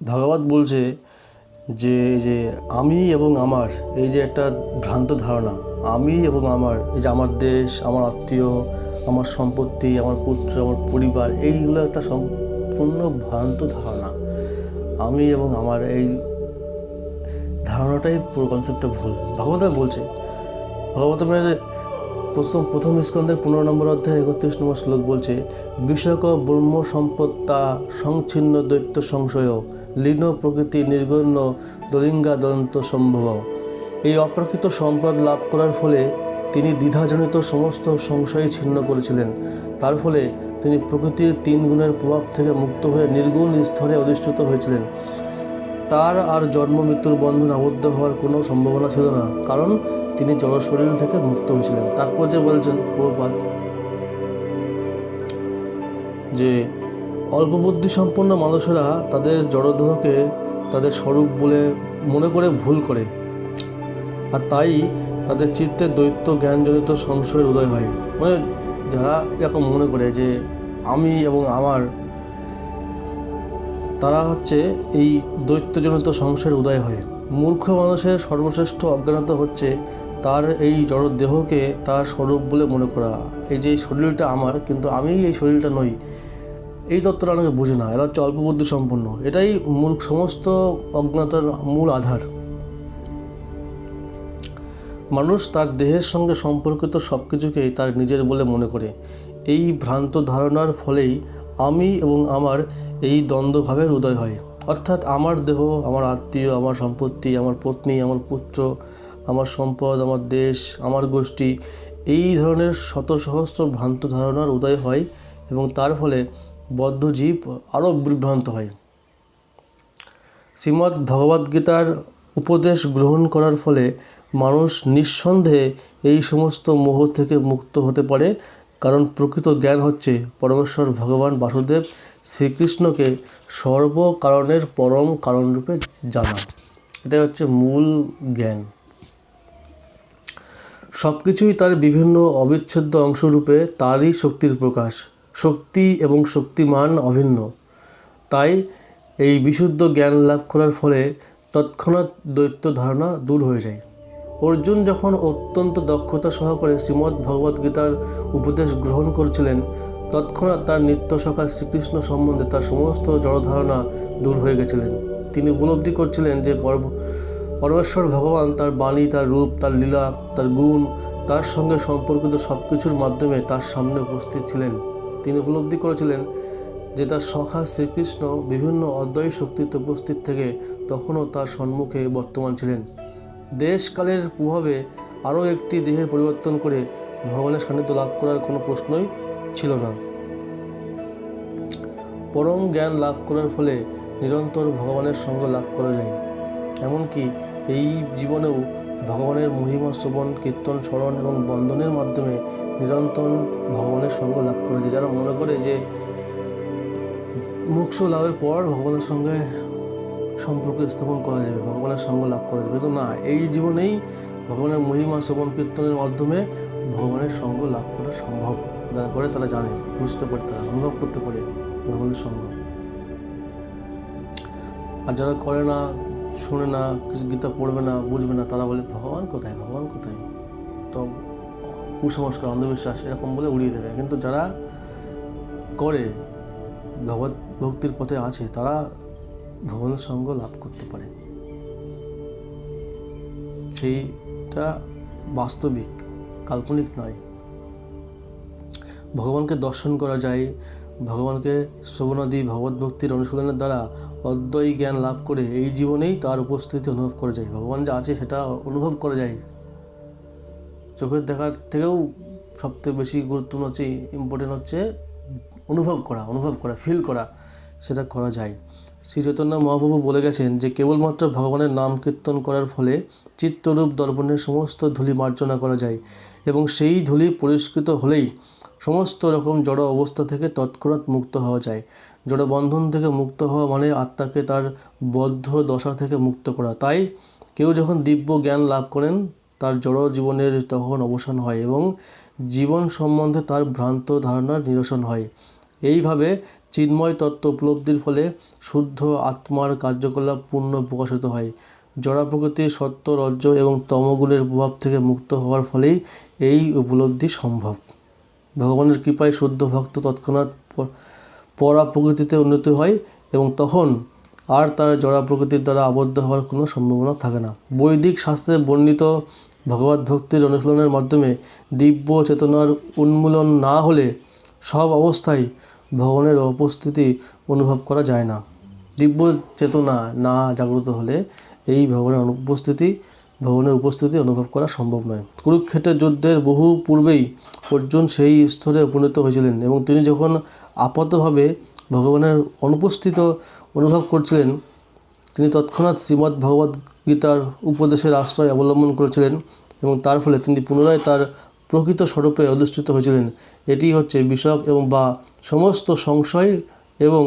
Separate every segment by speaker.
Speaker 1: ভাগবত বলছে যে যে আমি এবং আমার, এই যে একটা ভ্রান্ত ধারণা, আমি এবং আমার, এই যে আমার দেশ, আমার আত্মীয়, আমার সম্পত্তি, আমার পুত্র, আমার পরিবার, এইগুলো একটা সম্পূর্ণ ভ্রান্ত ধারণা। আমি এবং আমার এই ধারণাটাই পুরো কনসেপ্টটা ভুল। ভাগবত বলছে, ভাগবতমের প্রথম প্রথম স্কন্ধের পনেরো নম্বর অধ্যায় একত্রিশ নম্বর শ্লোক বলছে, বিষয়ক ব্রহ্ম সম্পত্তা সংচ্ছিন্ন দৈত্য সংশয়। লীন প্রকৃতি নির্গণ্য দলিঙ্গা দন্ত সম্ভব এই অপ্রকৃত সম্পদ লাভ করার ফলে তিনি দ্বিধাজনিত সমস্ত সংশয় ছিন্ন করেছিলেন। তার ফলে তিনি প্রকৃতির তিন গুণের প্রভাব থেকে মুক্ত হয়ে নির্গুণ স্তরে অধিষ্ঠিত হয়েছিলেন। তার আর জন্ম মৃত্যুর বন্ধন আবদ্ধ হওয়ার কোনো সম্ভাবনা ছিল না, কারণ তিনি জড়শরীর থেকে মুক্ত হয়েছিলেন। তারপর যে বলছেন প্রভুপাত যে অল্প বুদ্ধি সম্পন্ন মানুষেরা তাদের জড়দেহকে তাদের স্বরূপ বলে মনে করে ভুল করে। আর তাই তাদের চিত্তে দৈত্য জ্ঞানজনিত সংশয়ের উদয় হয়। মানে যারা এরকম মনে করে যে আমি এবং আমার, তারা হচ্ছে এই দৈত্যজনিত সংশয়ের উদয় হয়। মূর্খ মানুষের সর্বশ্রেষ্ঠ অজ্ঞানতা হচ্ছে তার এই জড় দেহকে তার স্বরূপ বলে মনে করা। এই যে শরীরটা আমার, কিন্তু আমি এই শরীরটা নই। এই তত্ত্বটা অনেকে বোঝে না, এরা হচ্ছে অল্প বুদ্ধি সম্পন্ন। এটাই মূল, সমস্ত অজ্ঞানতার মূল আধার। মানুষ তার দেহের সঙ্গে সম্পর্কিত সব কিছুকেই তার নিজের বলে মনে করে। এই ভ্রান্ত ধারণার ফলেই আমি এবং আমার এই দ্বন্দ্বভাবের উদয় হয়। অর্থাৎ আমার দেহ, আমার আত্মীয়, আমার সম্পত্তি, আমার পত্নী, আমার পুত্র, আমার সম্পদ, আমার দেশ, আমার গোষ্ঠী, এই ধরনের শত সহস্র ভ্রান্ত ধারণার উদয় হয় এবং তার ফলে বদ্ধ জীব আরও বিভ্রান্ত হয়। শ্রীমদ্ ভগবদ্গীতার উপদেশ গ্রহণ করার ফলে মানুষ নিঃসন্দেহে এই সমস্ত মোহ থেকে মুক্ত হতে পারে, কারণ প্রকৃত জ্ঞান হচ্ছে পরমেশ্বর ভগবান বাসুদেব শ্রীকৃষ্ণকে সর্বকারণের পরম কারণরূপে জানা। এটাই হচ্ছে মূল জ্ঞান। সব কিছুই তার বিভিন্ন অবিচ্ছেদ্য অংশরূপে তারই শক্তির প্রকাশ। শক্তি এবং শক্তিমান অভিন্ন। তাই এই বিশুদ্ধ জ্ঞান লাভ করার ফলে তৎক্ষণাৎ দৈত্য ধারণা দূর হয়ে যায়। অর্জুন যখন অত্যন্ত দক্ষতা সহকারে শ্রীমদ্ ভগবদ্গীতার উপদেশ গ্রহণ করেছিলেন, তৎক্ষণাৎ তার নিত্য সখা শ্রীকৃষ্ণ সম্বন্ধে তার সমস্ত জড়ধারণা দূর হয়ে গেছিলেন। তিনি উপলব্ধি করছিলেন যে পরমেশ্বর ভগবান তার বাণী, তার রূপ, তার লীলা, তার গুণ, তার সঙ্গে সম্পর্কিত সব কিছুর মাধ্যমে তার সামনে উপস্থিত ছিলেন। তিনি উপলব্ধি করেছিলেন যে তার সখা শ্রীকৃষ্ণ বিভিন্ন অদ্বয় শক্তিতে উপস্থিত থেকে তখনও তার সম্মুখে বর্তমান ছিলেন। দেশকালের প্রভাবে আরও একটি দেহের পরিবর্তন করে ভগবানের সান্নিধ্য লাভ করার কোনো প্রশ্নই ছিল না। পরম জ্ঞান লাভ করার ফলে নিরন্তর ভগবানের সঙ্গ লাভ করা যায়। এমনকি এই জীবনেও ভগবানের মহিমা, শ্রবণ, কীর্তন, স্মরণ এবং বন্ধনের মাধ্যমে নিরন্তর ভগবানের সঙ্গ লাভ করা যায় যারা মনে করে যে মোক্ষ লাভের পর ভগবানের সঙ্গে সম্পর্ক স্থাপন করা যাবে, ভগবানের সঙ্গ লাভ করা যাবে। কিন্তু না, এই জীবনেই ভগবানের মহিমা, শ্রবণ, কীর্তনের মাধ্যমে ভগবানের সঙ্গ লাভ করা সম্ভব। যারা করে তারা জানে, বুঝতে পারে তারা, অনুভব করতে পারে ভগবানের সঙ্গ। আর যারা করে না শোনে না, কিছু গীতা পড়বে না, বুঝবে না, তারা বলে, ভগবান কোথায় ভগবান কোথায়? তো কুসংস্কার, অন্ধবিশ্বাস এরকম বলে উড়িয়ে দেবে। কিন্তু যারা করে, ভগবত ভক্তির পথে আছে, তারা ভগবানের সঙ্গ লাভ করতে পারে। সেইটা বাস্তবিক, কাল্পনিক নয়। ভগবানকে দর্শন করা যায় ভগবানকে শ্রবণাদি ভগবত ভক্তির অনুশীলনের দ্বারা অদ্বৈ জ্ঞান লাভ করে এই জীবনেই তার উপস্থিতি অনুভব করা যায়। ভগবান যে আছে সেটা অনুভব করা যায়। চোখের দেখার থেকেও সবথেকে বেশি গুরুত্বপূর্ণ হচ্ছে ইম্পর্টেন্ট হচ্ছে অনুভব করা অনুভব করা ফিল করা, সেটা করা যায়। শ্রী চৈতন্য মহাপ্রভু বলে গেছেন যে, কেবলমাত্র ভগবানের নাম কীর্তন করার ফলে চিত্তরূপ দর্পণের সমস্ত ধূলি মার্জনা করা যায় এবং সেই ধূলি পরিষ্কৃত হলেই সমস্ত রকম জড় অবস্থা থেকে তৎক্ষণাৎ মুক্ত হওয়া যায়। জড় বন্ধন থেকে মুক্ত হওয়া মানে আত্মাকে তার বদ্ধ দশা থেকে মুক্ত করা। তাই কেউ যখন দিব্য জ্ঞান লাভ করেন, তার জড় জীবনের তখন অবসান হয় এবং জীবন সম্বন্ধে তার ভ্রান্ত ধারণার নিরসন হয়। এইভাবে চিন্ময় তত্ত্ব উপলব্ধির ফলে শুদ্ধ আত্মার কার্যকলাপ পূর্ণ প্রকাশিত হয়। জড়া প্রকৃতির সত্য, রজ্জ এবং তমগুণের প্রভাব থেকে মুক্ত হওয়ার ফলেই এই উপলব্ধি সম্ভব। ভগবানের কৃপায় শুদ্ধ ভক্ত তৎক্ষণাৎ পরা প্রকৃতিতে উন্নতি হয় এবং তখন আর তার জড়া প্রকৃতির দ্বারা আবদ্ধ হওয়ার কোনো সম্ভাবনা থাকে না। বৈদিক শাস্ত্রে বর্ণিত ভগবত ভক্তির অনুশীলনের মাধ্যমে দিব্য চেতনার উন্মূলন না হলে সব অবস্থায় ভগবানের উপস্থিতি অনুভব করা যায় না। দিব্য চেতনা না জাগ্রত হলে এই ভগবানের অনুপস্থিতি ভগবানের উপস্থিতি অনুভব করা সম্ভব নয়। কুরুক্ষেত্রের যুদ্ধের বহু পূর্বেই অর্জুন সেই স্তরে উপনীত হয়েছিলেন এবং তিনি যখন আপাতভাবে ভগবানের অনুপস্থিত অনুভব করছিলেন, তিনি তৎক্ষণাৎ শ্রীমদ্ ভগবদ গীতার উপদেশের আশ্রয় অবলম্বন করেছিলেন এবং তার ফলে তিনি পুনরায় তার প্রকৃত স্বরূপে অধিষ্ঠিত হয়েছিলেন। এটি হচ্ছে বিষয়ক এবং বা সমস্ত সংশয় এবং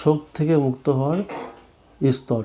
Speaker 1: শোক থেকে মুক্ত হওয়ার স্তর।